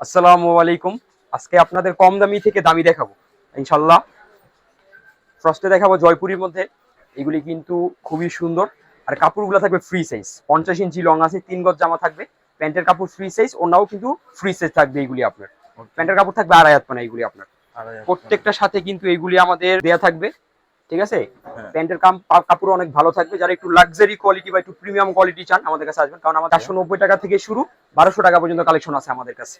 আসসালামু আলাইকুম। আজকে আপনাদের কম দামি থেকে দামি দেখাবো। ইনশাল্লাহ ফার্স্টে দেখাবো জয়পুরীর মধ্যে। এগুলি কিন্তু খুবই সুন্দর। আর কাপড়গুলো থাকবে ফ্রি সাইজ পঞ্চাশ ইঞ্চি লং আছে তিন গজ জামা থাকবে। প্যান্টের কাপড় ফ্রি সাইজ ওনাও কিন্তু ফ্রি সাইজ থাকবে এইগুলি আপনার। প্যান্টের কাপড় থাকবে আড়াই হাত পানা এইগুলি আপনার। প্রত্যেকটার সাথে কিন্তু এইগুলি আমাদের দেয়া থাকবে। ঠিক আছে? হ্যাঁ। প্যান্টের কাম কাপড় অনেক ভালো থাকবে। যারা একটু লাক্সারি কোয়ালিটি বা একটু প্রিমিয়াম কোয়ালিটি চান আমাদের কাছে আসবেন। কারণ আমাদের চারশো নব্বই টাকা থেকে শুরু বারোশো টাকা পর্যন্ত কালেকশন আছে আমাদের কাছে।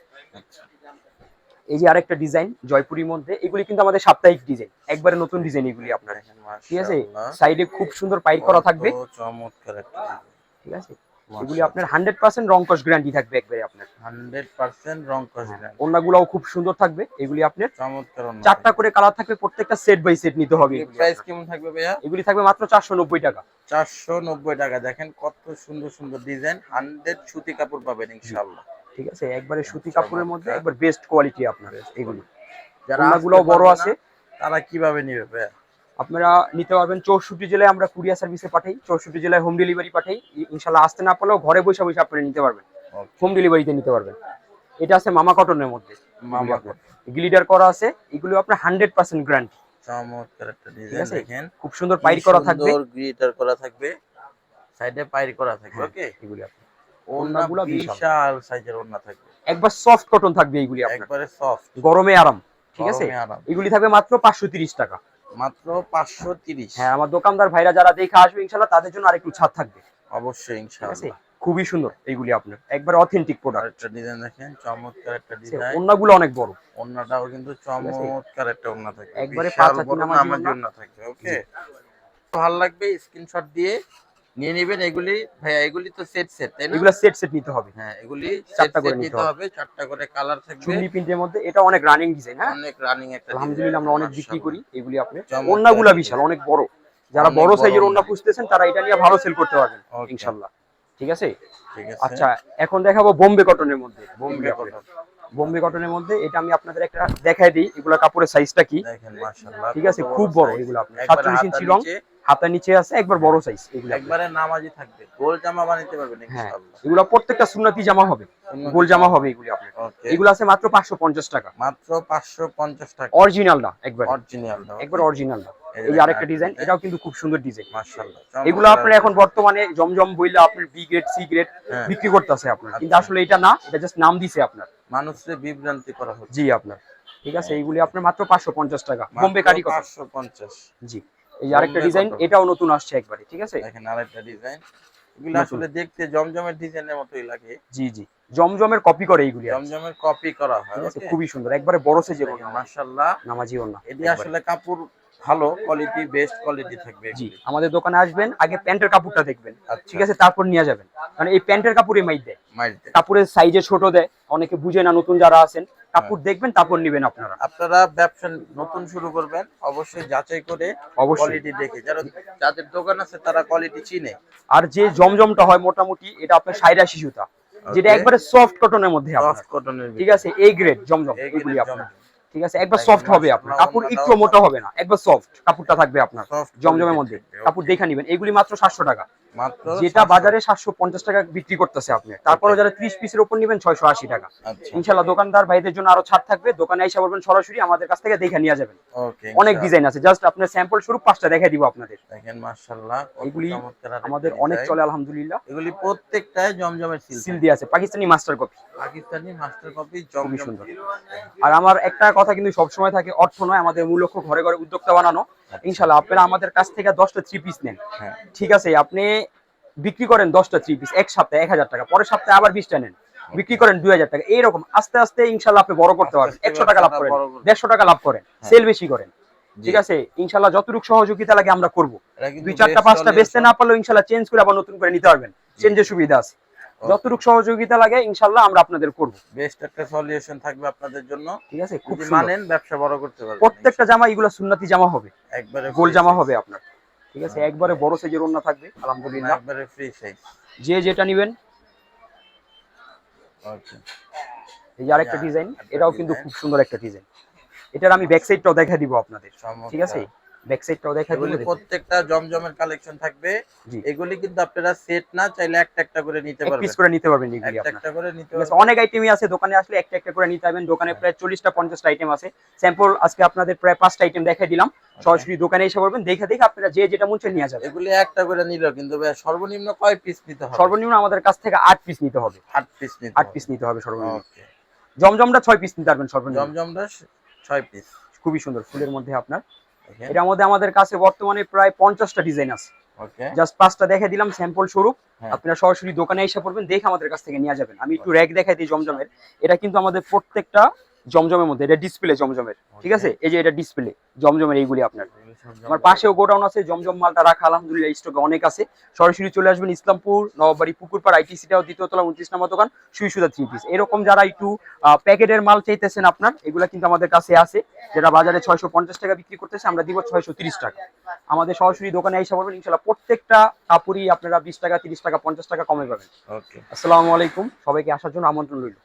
এই যে আরেকটা ডিজাইন জয়পুরীর মধ্যে এগুলি কিন্তু আমাদের সাপ্তাহিক ডিজাইন একবারে নতুন ডিজাইন এগুলি আপনার। ঠিক আছে? সাইডে খুব সুন্দর পাইপ করা থাকবে। চমৎকার ঠিক আছে? এগুলি আপনার হান্ড্রেড পার্সেন্ট রং কস গ্যারান্টি থাকবে একবারে আপনার। হান্ড্রেড পার্সেন্ট রং কস অন্যগুলোও খুব সুন্দর থাকবে এগুলি আপনার চমৎকার চারটা করে কালার থাকবে প্রত্যেকটা সেট বাই সেট নিতে হবে। প্রাইস কেমন থাকবে ভাইয়া? এগুলি থাকবে মাত্র চারশো নব্বই টাকা। চারশো নব্বই টাকা। দেখেন কত সুন্দর সুন্দর ডিজাইন হান্ড্রেড সুতি কাপড় পাবেন ইনশাল্লাহ ঠিক আছে একবারে সুতি কাপড়ের মধ্যে একবার বেস্ট কোয়ালিটি আপনার এগুলি। যারা বড় আছে। তারা কীভাবে নিবে ভাইয়া? আপনারা নিতে পারবেন। চৌষট্টি জেলায় আমরা কুরিয়ার সার্ভিসে পাঠাই চৌষট্টি জেলায় হোম ডেলিভারি পাঠাই। ইনশাল্লাহ আসতে না পারলেও ঘরে বসে বসে আপনারা নিতে পারবেন। হোম ডেলিভারিতে নিতে পারবেন। এটা আছে মামা কটনের মধ্যে। মামা গ্লিডার করা আছে। এগুলো আপনার হান্ড্রেড পার্সেন্ট গ্যারান্টি চমৎকার একটা ডিজাইন দেখেন। খুব সুন্দর পাইর করা থাকবে। গ্রিটার করা থাকবে। সাইডে পাইর করা থাকবে ওকে এগুলি। বিশাল। সাইজের ওন্না থাকবে। একবার সফট কটন থাকবে এইগুলি আপনার। একবারে সফট গরমে আরাম। ঠিক আছে? এগুলি থাকবে মাত্র পাঁচশো তিরিশ টাকা। মাত্র পাঁচশো তিরিশ। হ্যাঁ আমার দোকানদার ভাইরা যারা দেখে আসবে ইনশাল্লাহ তাদের জন্য আরেকটু ছাড় থাকবে। অবশ্যই ইনশাল্লাহ ইনশাআল্লাহ। খুবই সুন্দর এইগুলি আপনার। একবার অথেন্টিক প্রোডাক্ট ডিজাইন দেখেন চমৎকার একটা ডিজাইন ওন্নাগুলো অনেক বড়। ওন্নাটাও কিন্তু চমৎকার একটা ওন্না থাকে। একবারে পাঁচ হাতি নামাজি। ওন্না থাকবে ওকে ভালো লাগবে স্ক্রিনশট দিয়ে নিয়ে নেবেন এগুলি ভাইয়া এগুলি তো সেট সেট তাই না? এগুলো সেট সেট নিতে হবে। হ্যাঁ এগুলি চারটা করে নিতে হবে। চারটা করে কালার থাকবে। প্রিন্টের মধ্যে এটা অনেক রানিং ডিজাইন হ্যাঁ? অনেক রানিং একটা আলহামদুলিল্লাহ আমরা অনেক বিক্রি করি এগুলি আপনি। ওন্নাগুলা বিশাল অনেক বড়। যারা বড় সাইজের। ওন্না খুঁজতেছেন তারা এটা নিয়ে ভালো সেল করতে পারবেন Okay. ইনশাল্লাহ ঠিক আছে? ঠিক আছে। আচ্ছা এখন দেখাবো বোম্বে কটনের মধ্যে। বোম্বে কটন। বোম্বে কটনের মধ্যে এটা আমি আপনাদের একটা দেখাই দিই এগুলা কাপড়ের সাইজটা কি? ঠিক আছে, খুব বড় এগুলো আপনার। 47 ইঞ্চি long, হাতা নিচে আছে একবার বড় সাইজ এগুলো একবারে নামাজি থাকবে গোল জামা বানাইতে পারবেন হ্যাঁ ইনশাআল্লাহ। এগুলো প্রত্যেকটা সুন্নতি জামা হবে গোল জামা হবে এগুলি আপনার। এগুলো আছে মাত্র পাঁচশো পঞ্চাশ টাকা। মাত্র 550 টাকা। অরিজিনাল না একবার। একবার অরিজিনাল না। এই আরেকটা ডিজাইন এটাও কিন্তু খুব সুন্দর ডিজাইন মাশাআল্লাহ এগুলো আপনার এখন বর্তমানে জমজম বইলে আপনার বি গ্রেড সি গ্রেড। বিক্রি করতেছে আপনার। কিন্তু আচ্ছা। আসলে এটা না এটা জাস্ট নাম দিছে আপনার। মানুষের বিভ্রান্তি করা হচ্ছে। জি আপনার। ঠিক আছে এইগুলি আপনার মাত্র পাঁচশো পঞ্চাশ টাকা। বোম্বে কারি কথা 550 জি। এই আরেকটা ডিজাইন এটাও নতুন আসছে একবারে ঠিক আছে? দেখেন আরেকটা ডিজাইন এগুলো আসলে দেখতে জমজমের ডিজাইনের মতোই লাগে। জি জি। জমজমের কপি করে এইগুলি জমজমের কপি করা হয় খুবই সুন্দর একবারে বড় সাইজের মাশাআল্লাহ। নামাজিও না এটি আসলে কাপড় ভালো কোয়ালিটি বেস্ট কোয়ালিটি থাকবে জি আমাদের দোকানে আসবেন আগে প্যান্টের কাপড়টা দেখবেন আচ্ছা। ঠিক আছে? তারপর নিয়ে যাবেন। কারণ এই প্যান্টের কাপড় এমআই দেয়। কাপড়ের সাইজে ছোট দেয় অনেকে বুঝে না নতুন যারা আছেন। কাপড় দেখবেন তারপর নিবেন আপনারা। আপনারা ব্যবসা নতুন শুরু করবেন অবশ্যই যাচাই করে কোয়ালিটি দেখে। যারা যাদের দোকান আছে তারা কোয়ালিটি চিনে। আর যে জমজমটা হয় মোটামুটি এটা আপনার সাইরা শিশুতা যেটা একবারে সফট কটনের মধ্যে সফট কটনের ঠিক আছে? এই গ্রেড জমজম এগুলি আপনার। ঠিক আছে? একবার সফট হবে আপনার। কাপড় একটু মোটা হবে না। একবার সফট কাপড়টা থাকবে আপনার। জমজমের মধ্যে। কাপড়. দেখা নিবেন। এগুলি মাত্র সাতশো টাকা। মাত্র যেটা বাজারে সাতশো পঞ্চাশ টাকা বিক্রি করতেছে আপনি। তারপরে যারা ত্রিশ পিসের উপর নিবেন ছয়শো আশি টাকা। আচ্ছা। ইনশাল্লাহ দোকানদার ভাইদের জন্য আরও ছাড় থাকবে। দোকানে এসে বলবেন সরাসরি আমাদের কাছ থেকে দেখে নিয়ে যাবেন। ওকে অনেক ডিজাইন আছে। জাস্ট আপনার স্যাম্পল স্বরূপ পাঁচটা দেখাই দিব আপনাদের। দেখেন মাশাআল্লাহ এগুলি আমাদের অনেক চলে আলহামদুলিল্লাহ। এগুলি প্রত্যেকটাই জমজমের সিল সিল দিয়ে আছে। Pakistani master copy Pakistani master copy জমজম। সুন্দর। আর আমার একটা কথা কিন্তু সবসময় থাকে অর্থ নয় আমাদের মূল লক্ষ্য ঘরে ঘরে উদ্যোক্তা বানানো। ইনশাল্লাহ আপনারা আমাদের কাছ থেকে দশটা থ্রি পিস নেন। হ্যাঁ। ঠিক আছে আপনি বিক্রি করেন দশটা থ্রি পিস এক সপ্তাহে এক হাজার টাকা পরের সপ্তাহে আবার বিশটা নেন। বিক্রি করেন দুই হাজার টাকা এইরকম আস্তে আস্তে ইনশাল্লাহ আপনি বড় করতে পারবেন। একশো টাকা লাভ করেন দেড়শো টাকা লাভ করেন হ্যাঁ। সেল বেশি করেন। ঠিক আছে ইনশাল্লাহ যতটুকু সহযোগিতা লাগে আমরা করব। দুই চারটা পাঁচটা বেচতে না পারলেও ইনশাল্লাহ চেঞ্জ করে আবার নতুন করে নিতে পারবেন। চেঞ্জের সুবিধা আছে। যতটুকু সহযোগিতা লাগে ইনশাল্লাহ আমরা আপনাদের করব। বেস্ট একটা সলিউশন থাকবে আপনাদের জন্য। ঠিক আছে খুব মানেন ব্যবসা বড় করতে পারবেন প্রত্যেকটা জামা এগুলো সুন্নাতি জামা হবে। একবারে গোল জামা হবে আপনার। ঠিক আছে একবারে বড় সাইজের ওন্না থাকবে আলহামদুলিল্লাহ। একবারে ফ্রি সাইজ যে যেটা নেবেন। আচ্ছা। এই যে আরেকটা ডিজাইন এটাও কিন্তু খুব সুন্দর একটা ডিজাইন এটার আমি ব্যাক সাইডটাও দেখা দিব আপনাদের। ঠিক আছে? ব্যাক সাইডটাও দেখা এগুলি প্রত্যেকটা জমজমের কালেকশন থাকবে। এগুলি কিন্তু আপনারা সেট না চাইলে একটা একটা করে নিতে পারবেন। পিস করে নিতে পারবেন এগুলি একটা একটা করে নিতে পারবেন। অনেক আইটেমই আছে দোকানে আসলে একটা একটা করে নিতে পারবেন। দোকানে হ্যাঁ। প্রায় চল্লিশটা পঞ্চাশটা আইটেম আছে। স্যাম্পল আজকে আপনাদের প্রায় পাঁচটা আইটেম দেখাই দিলাম। সরাসরি দোকানে এসে পড়বেন দেখে দেখে আপনারা যে যেটা মন চায় নিয়ে যাবেন। এগুলি একটা করে নিল কিন্তু সর্বনিম্ন কয় পিস নিতে হবে? সর্বনিম্ন আমাদের কাছ থেকে আট পিস নিতে হবে। আট পিস নিতে আট পিস নিতে হবে সর্বনিম্ন। জমজমটা ছয় পিস নিতে পারবেন সর্বনিম্ন। জমজমটা ছয় পিস খুবই সুন্দর ফুলের মধ্যে আপনার এটার মধ্যে আমাদের কাছে বর্তমানে প্রায় পঞ্চাশটা ডিজাইন আছে। জাস্ট পাঁচটা দেখে দিলাম স্যাম্পল স্বরূপ। হ্যাঁ। আপনারা সরাসরি দোকানে এসে পড়বেন দেখে আমাদের কাছ থেকে নিয়ে যাবেন। আমি একটু র্যাক দেখাই দিই জমজমের। এটা কিন্তু আমাদের প্রত্যেকটা জমজমের মধ্যে এটা ডিসপ্লে জমজমের ঠিক আছে? এই যে এটা ডিসপ্লে জমজমের এইগুলি আপনার। আমার পাশেও গোডাউন আছে জমজম মালটা রাখা আলহামদুলিল্লাহ স্টকে অনেক আছে। সরাসরি চলে আসবেন ইসলামপুর নবাবাড়ি পুকুরপাড় আইটিসিটাও দ্বিতীয় তলা উনত্রিশ নম্বর দোকান সুই সুদা থ্রি পিস এরকম যারা একটু প্যাকেটের মাল চাইতেছেন আপনার এগুলা কিন্তু আমাদের কাছে আছে। যেটা বাজারে ছয়শো পঞ্চাশ টাকা বিক্রি করতেছে আমরা দিব ছয়শো তিরিশ টাকা। আমাদের সরাসরি দোকানে এসে পড়বেন ইনশাল্লাহ প্রত্যেকটা কাপড়ই আপনারা বিশ টাকা তিরিশ টাকা পঞ্চাশ টাকা কমে পাবেন। আসসালামু আলাইকুম সবাইকে আসার জন্য আমন্ত্রণ রইল।